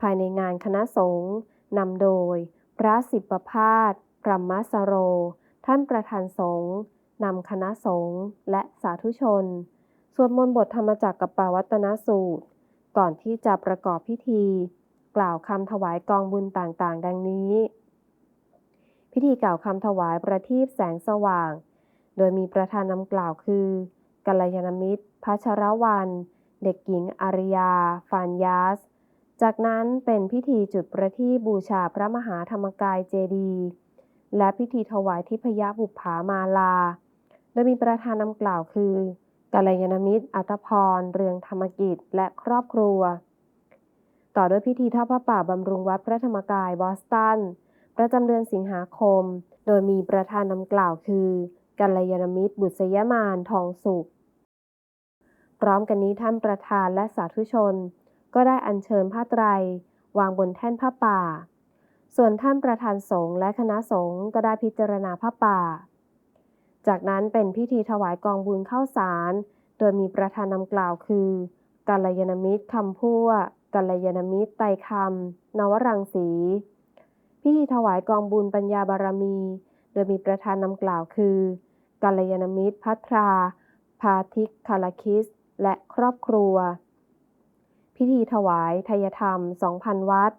ภายในงานคณะสงฆ์นำโดย พระสิบประพาสพรหมสโร ท่านประธานสงฆ์นำคณะสงฆ์และสาธุชน สวดมนต์บทธรรมจักรกับปาวัตนสูตร ก่อนที่จะประกอบพิธี กล่าวคำถวายกองบุญต่างๆ ดังนี้ พิธีกล่าวคำถวายประทีปแสงสว่าง โดยมีประธานนำกล่าวคือกัลยาณมิตรพัชรวัน เด็กหญิงอาริยา ฟานยาส จากนั้นเป็นพิธีจุดประทีปบูชาพระมหาธรรมกายเจดีย์และพิธีถวายทิพยบุปผามาลา โดยมีประธานนำกล่าวคือกัลยาณมิตรอัตพร เรืองธรรมกิจ และครอบครัว ต่อด้วยพิธีทอดพระป่าบำรุงวัดพระธรรมกายบอสตัน ประจำเดือนสิงหาคม โดยมีประธานนำกล่าวคือกัลยาณมิตรบุษยมานทองสุข พร้อมกันนี้ท่านประธานและสาธุชน ก็ได้อัญเชิญผ้าไตร วางบนแท่นผ้าป่า ส่วนท่านประธานสงฆ์และคณะสงฆ์ก็ได้พิจารณาผ้าป่า จากนั้นเป็นพิธีถวายกองบุญเข้าสาร โดยมีประธานนำกล่าวคือกัลยาณมิตรคำพั่วกัลยาณมิตรไตรคำนวรังสี พิธีถวายกองบุญปัญญาบารมี โดยมีประธานนำกล่าวคือกัลยาณมิตรพัทรา พาทิกคาลคิส และครอบครัว พิธีถวายทายธรรม 2,000 วัด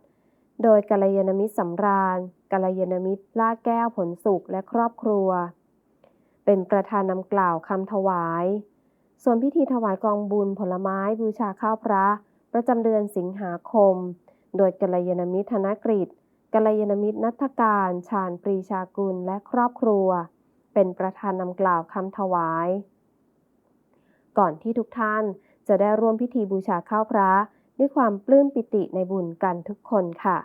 โดยกัลยาณมิตรสำราญกัลยาณมิตรล่าแก้วผลสุขและครอบครัว เป็นประธานนำกล่าวคำถวาย ส่วนพิธีถวายกองบุญผลไม้บูชาข้าวพระ ประจำเดือนสิงหาคม โดยกัลยาณมิตรธนกฤษกัลยาณมิตรนัทการชาญปรีชากุลและครอบครัว เป็นประธานนำกล่าวคำถวาย ก่อนที่ทุกท่าน จะได้ร่วมพิธีบูชาข้าวพระ ด้วยความปลื้มปิติในบุญกันทุกคนค่ะ